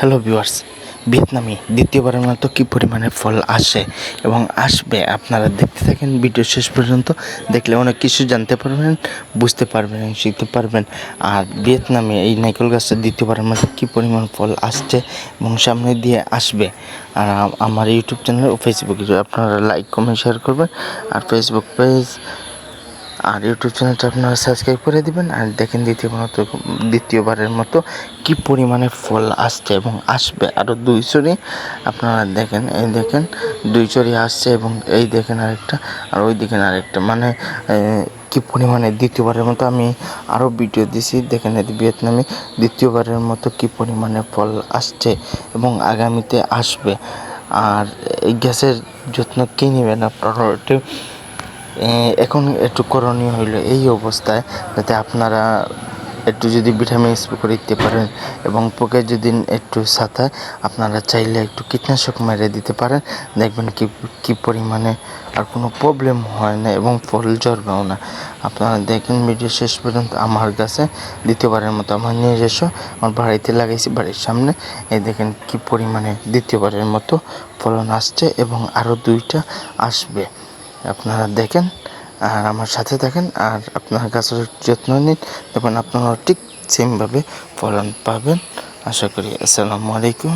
Hello viewers ভিয়েতনামি দ্বিতীয়বারের মতো কী পরিমাণে ফল আসে এবং আসবে আপনারা দেখতে থাকেন ভিডিও শেষ পর্যন্ত, দেখলে অনেক কিছু জানতে পারবেন, বুঝতে পারবেন, শিখতে পারবেন। আর ভিয়েতনামে এই নাইকেল গাছটা দ্বিতীয়বারের মতো কী পরিমাণ ফল আসছে এবং সামনে দিয়ে আসবে। আর আমার ইউটিউব চ্যানেল ও ফেসবুকে আপনারা লাইক কমেন্ট শেয়ার করবেন। আর ফেসবুক পেজ আর ইউটিউব চ্যানেলটা আপনারা সাবস্ক্রাইব করে দিবেন আর দেখেন দ্বিতীয়বার মতো, দ্বিতীয়বারের মতো কি পরিমাণে ফল আসছে এবং আসবে। আরও দুই চড়ি আপনারা দেখেন, এই দেখেন, দুই চড়ি আসছে এবং এই দেখেন আরেকটা, আর ওই দেখেন আরেকটা। মানে কি পরিমাণে দ্বিতীয়বারের মতো আমি আরও ভিডিও দিছি। দেখেন ভিয়েতনামে, দ্বিতীয়বারের মতো কি পরিমাণে ফল আসছে এবং আগামীতে আসবে। আর এই গ্যাসের যত্ন কী নেবেন আপনারা এখন একটু করণীয় হইল এই অবস্থায় যাতে আপনারা একটু যদি ভিটামিন স্প্রে করে দিতে পারেন এবং পোকে যদি একটু সাথায় আপনারা চাইলে একটু কীটনাশক মেরে দিতে পারেন। দেখবেন কি কি পরিমাণে আর কোনো প্রবলেম হয় না এবং ফল ঝরবেও না। আপনারা দেখেন ভিডিও শেষ পর্যন্ত আমার কাছে, দ্বিতীয়বারের মতো আমার নিজস্ব আমার বাড়িতে লাগাইছি বাড়ির সামনে। এই দেখেন কি পরিমাণে দ্বিতীয়বারের মতো ফলন আসছে এবং আরও দুইটা আসবে। আপনারা দেখেন, আর আমার সাথে থাকেন, আর আপনার গাছের যত্ন নিন, তখন আপনারা ঠিক সেমভাবে ফলন পাবেন। আশা করি, আসসালামু আলাইকুম।